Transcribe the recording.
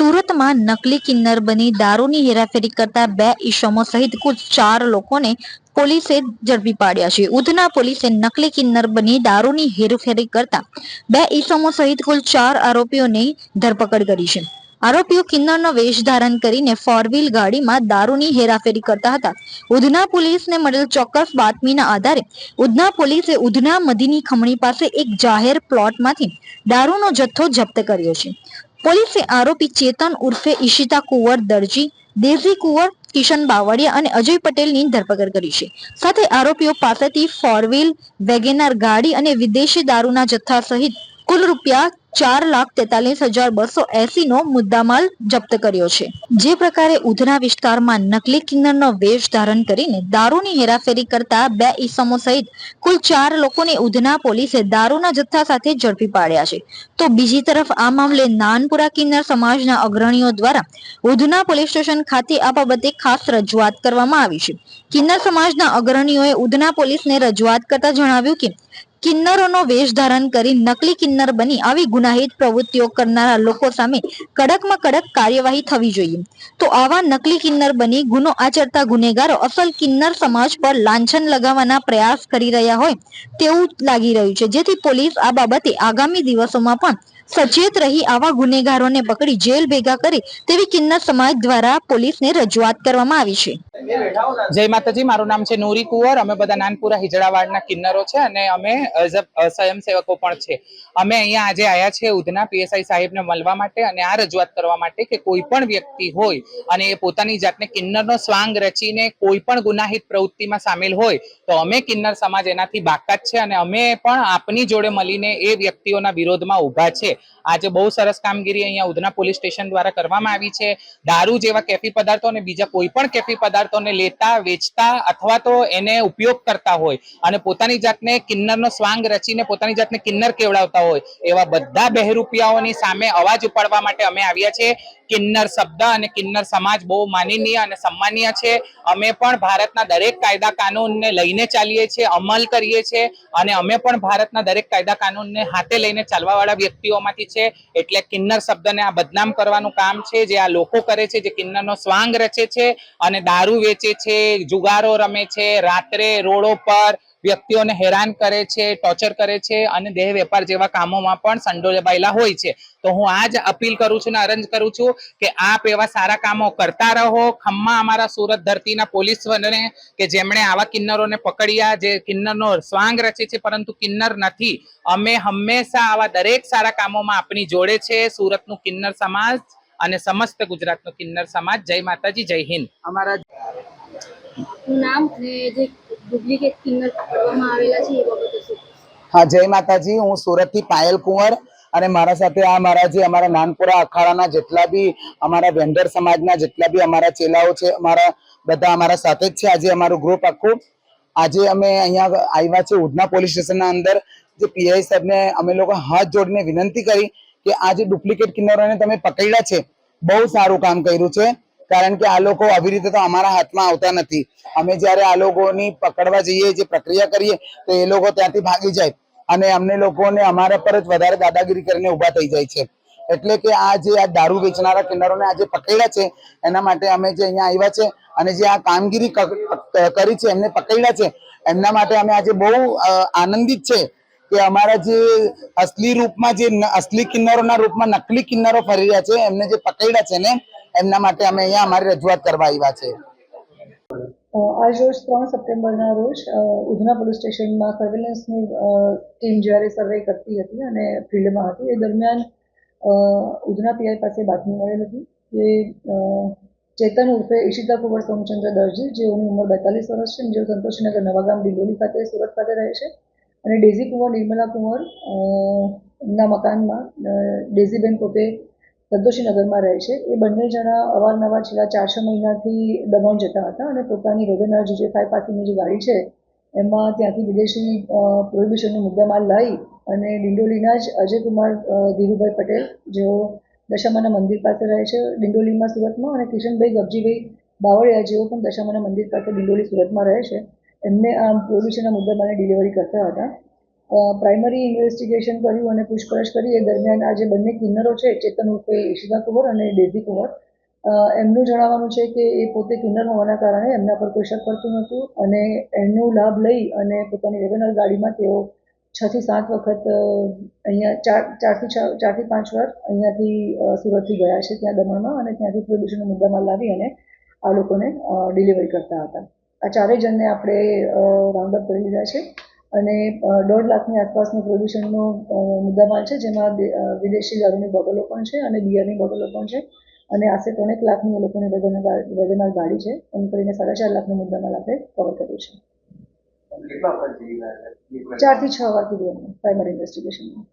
સુરતમાં નકલી કિન્નર બની દારૂની હેરાફેરી કરતા બે ઈસમો સહિત કુલ ચાર લોકોને પોલીસે ઝડપી પાડ્યા છે. ઉધના પોલીસે નકલી કિન્નર બની દારૂની હેરાફેરી કરતા બે ઈસમો સહિત કુલ ચાર આરોપીઓની ધરપકડ કરી છે. આરોપીઓ કિન્નરનો વેશ ધારણ કરીને ફોર વ્હીલ ગાડીમાં દારૂની હેરાફેરી કરતા હતા. ઉધના પોલીસને મળેલ ચોક્કસ બાતમીના આધારે ઉધના પોલીસે ઉધના મધીની ખમણી પાસે એક જાહેર પ્લોટમાંથી દારૂનો જથ્થો જપ્ત કર્યો છે. પોલીસે આરોપી ચેતન ઉર્ફે ઈશિતા કુંવર, દરજી દેઝી કુંવર, કિશન બાવળિયા અને અજય પટેલની ધરપકડ કરી છે. સાથે આરોપીઓ પાસેથી ફોર વ્હીલ વેગેનાર ગાડી અને વિદેશી દારૂના જથ્થા સહિત કુલ રૂપિયા ચાર લાખ તેતાલીસ હજાર બસો એસી નો મુદ્દામાલ જપ્ત કર્યો છે. જે પ્રકારે ઉધના વિસ્તારમાં નકલી કિન્નરનો વેશ ધારણ કરીને દારૂની હેરાફેરી કરતા બે ઈસમો સહિત કુલ ચાર લોકોને ઉધના પોલીસે દારૂના જથ્થા સાથે ઝડપી પાડ્યા છે. તો બીજી તરફ આ મામલે નાનપુરા કિન્નર સમાજના અગ્રણીઓ દ્વારા ઉધના પોલીસ સ્ટેશન ખાતે આ બાબતે ખાસ રજૂઆત કરવામાં આવી છે. કિન્નર સમાજના અગ્રણીઓએ ઉધના પોલીસને રજૂઆત કરતા જણાવ્યું કે કિન્નરોનો વેશ ધારણ કરી નકલી કિન્નર બની આવી ગુનાહિત પ્રવૃત્તિઓ કરનારા લોકો સામે કડકમાં કડક કાર્યવાહી થવી જોઈએ. તો આવા નકલી કિન્નર બની ગુનો આચરતા ગુનેગારો અસલ કિન્નર સમાજ પર લાંછન લગાવવાના પ્રયાસ કરી રહ્યા હોય તેવું લાગી રહ્યું છે. જેથી પોલીસ આ બાબતે આગામી દિવસોમાં પણ સચેત રહી આવા ગુનેગારોને પકડી જેલ ભેગા કરી તેવી કિન્નર સમાજ દ્વારા પોલીસને રજૂઆત કરવામાં આવી છે. જય માતાજી, મારું નામ છે નૂરી કુંવર. અમે બધા નાનપુરા હિજડાવાડના કિન્નરો છે અને અમે સ્વયંસેવકો પણ છે. અમે અહીંયા આજે આવ્યા છે ઉધના પીએસઆઈ સાહેબને મળવા માટે અને આ રજૂઆત કરવા માટે કે કોઈ પણ વ્યક્તિ હોય અને એ પોતાની જાતને કિન્નરનો સ્વાંગ રચીને કોઈ પણ ગુનાહિત પ્રવૃત્તિમાં સામેલ હોય તો અમે કિન્નર સમાજ એનાથી બાકાત છે અને અમે પણ આપની જોડે મળીને એ વ્યક્તિઓના વિરોધમાં ઊભા છે. આજે બહુ સરસ કામગીરી અહીંયા ઉધના પોલીસ સ્ટેશન દ્વારા કરવામાં આવી છે. દારૂ જેવા કેફી પદાર્થો અને બીજા કોઈ પણ કેફી પદાર્થોને લેતા, વેચતા અથવા તો એને ઉપયોગ કરતા હોય અને પોતાની જાતને કિન્નરનો સ્વાંગ રચીને પોતાની જાતને કિન્નર કેવડાવતા હોય, એવા બધા બહેરૂપિયાઓની સામે અવાજ ઉપાડવા માટે અમે આવ્યા છે કિન્નર શબ્દ અને કિન્નર સમાજ બહુ માનનીય અને સન્માનીય છે. અમે પણ ભારતના દરેક કાયદા કાનૂનને લઈને ચાલીએ છીએ, અમલ કરીએ છીએ અને અમે પણ ભારતના દરેક કાયદા કાનૂનને હાથે લઈને ચાલવાવાળા વ્યક્તિઓમાંથી છે. એટલે કિન્નર શબ્દને આ બદનામ કરવાનું કામ છે. જે આ લોકો કરે છે, જે કિન્નરનો સ્વાંગ રચે છે અને દારૂ વેચે છે, જુગારો રમે છે, રાત્રે રોડો પર વ્યક્તિઓને હેરાન કરે છે ટોર્ચર કરે છે અને દેહ વેપાર જેવા કામોમાં પણ સંડોવાયેલા હોય છે. તો હું આ જ અપીલ કરું છું ને અરજ કરું છું કે આપ એવા સારા કામો કરતા રહો. ખમ્મા અમારા સુરત ધરતીના પોલીસ વનને કે જેમણે આવા કિન્નરોને પકડ્યા જે કિન્નરનો સ્વાંગ રચે છે પરંતુ કિન્નર નથી. અમે હંમેશા આવા દરેક સારા કામોમાં આપણી જોડે છે. સુરતનું કિન્નર સમાજ અને સમસ્ત ગુજરાતનો કિન્નર સમાજ. જય માતાજી જય હિન્દ. અમારા નામ જે હા, જય માતાજી. હું સુરતથી પાયલ કુંવર અને મારા સાથે આ મારા જે અમારા નાનપુરા અખાડાના જેટલા બી અમારા વેન્ડર સમાજના જેટલા બી અમારા ચેલાઓ છે, અમારા બધા અમારા સાથે જ છે. આજે અમારું ગ્રુપ આખું. આજે અમે અહીંયા આવ્યા છે ઉધના પોલીસ સ્ટેશનના અંદર. જે પીઆઈ સાહેબને અમે લોકો હાથ જોડીને વિનંતી કરી કે આ જે ડુપ્લિકેટ કિન્નરોને તમે પકડ્યા છે, બહુ સારું કામ કર્યું છે. કારણ કે આ લોકો આવી રીતે તો અમારા હાથમાં આવતા નથી. અમે જ્યારે આ લોકોની પકડવા જઈએ, જે પ્રક્રિયા કરીએ, તો એ લોકો ત્યાંથી ભાગી જાય. અને અમને લોકોને અમારા પર જ વધારે દાદાગીરી કરીને ઊભા થઈ જાય છે. એટલે કે આ જે આ દારૂ વેચનારા કિન્નરોને આજે પકડ્યા છે, એના માટે અમે જે અહીંયા આવ્યા છે, અને જે આ કામગીરી કરી છે, એમને પકડ્યા છે, એમના માટે અમે આજે બહુ આનંદિત છે કે અમારા જે અસલી રૂપમાં જે અસલી કિન્નરોના રૂપમાં નકલી કિન્નરો ફરી રહ્યા છે, એમને જે પકડ્યા છે ને એમના માટે અમે અહીંયા અમારી રજૂઆત કરવા આવ્યા છે. આજ રોજ ત્રણ સપ્ટેમ્બરના રોજ ઉધના પોલીસ સ્ટેશનમાં સર્વેલન્સની ટીમ જ્યારે સર્વે કરતી હતી અને ફિલ્ડમાં હતી, એ દરમિયાન ઉધના પીઆઈ પાસે બાતમી મળેલ હતી કે ચેતન ઉર્ફે ઈશિતા કુંવર સોમચંદ્ર દરજી, જેઓની ઉંમર બેતાલીસ વર્ષ છે જેઓ સંતોષીનગર નવાગામ ડિંડોલી ખાતે સુરત ખાતે રહે છે. અને ડેઝી કુંવર, નિર્મલા કુંવર ના મકાનમાં ડેઝીબેન પોતે સંતોષીનગરમાં રહે છે. એ બંને જણા અવારનવાર છેલ્લા ચાર છ મહિનાથી દમણ જતા હતા અને પોતાની વેગનર જે ફાઈવ પાસેની જે ગાડી છે, એમાં ત્યાંથી વિદેશી પ્રોહિબિશનનો મુદ્દામાલ લાવી અને ડિંડોલીના જ અજયકુમાર ધીરુભાઈ પટેલ, જેઓ દશામાના મંદિર પાસે રહે છે, ડિંડોલીમાં સુરતમાં અને કિશનભાઈ ગબજીભાઈ બાવળિયા જેઓ પણ દશામાના મંદિર પાસે ડિંડોલી સુરતમાં રહે છે. એમને આ પ્રોહિબિશનના મુદ્દામાલની ડિલિવરી કરતા હતા. પ્રાઇમરી ઇન્વેસ્ટિગેશન કર્યું અને પૂછપરછ કરી. એ દરમિયાન આ જે બંને કિન્નરો છે, ચેતન ઉર્ફે ઈશિતા કુંવર અને ડેઝી કુંવર એમનું જણાવવાનું છે કે એ પોતે કિન્નર હોવાના કારણે એમના પર કોઈ શક પડતું નહોતું અને એનો લાભ લઈ અને પોતાની વેગનર ગાડીમાં તેઓ છ થી સાત વખત અહીંયા ચાર ચારથી છ ચારથી પાંચ વાર અહીંયાથી સુરતથી ગયા છે ત્યાં દમણમાં અને ત્યાંથી પ્રદૂષણનો મુદ્દામાં લાવી અને આ લોકોને ડિલિવરી કરતા હતા. આ ચારેય જણને આપણે રાઉન્ડ અપ કરી લીધા છે. અને દોઢ લાખની આસપાસનું પ્રદૂષણનો અ, મુદ્દામાલ છે જેમાં વિદેશી દારૂની બોટલો પણ છે અને બિયરની બોટલો પણ છે. અને આશરે ત્રણેક લાખની એ લોકોની વેગનાર ગાડી છે. એમ કરીને સાડા ચાર લાખનો મુદ્દામાલ આપણે કવર કર્યું છે? ચારથી છ એમને પ્રાઇમરી ઇન્વેસ્ટિગેશનમાં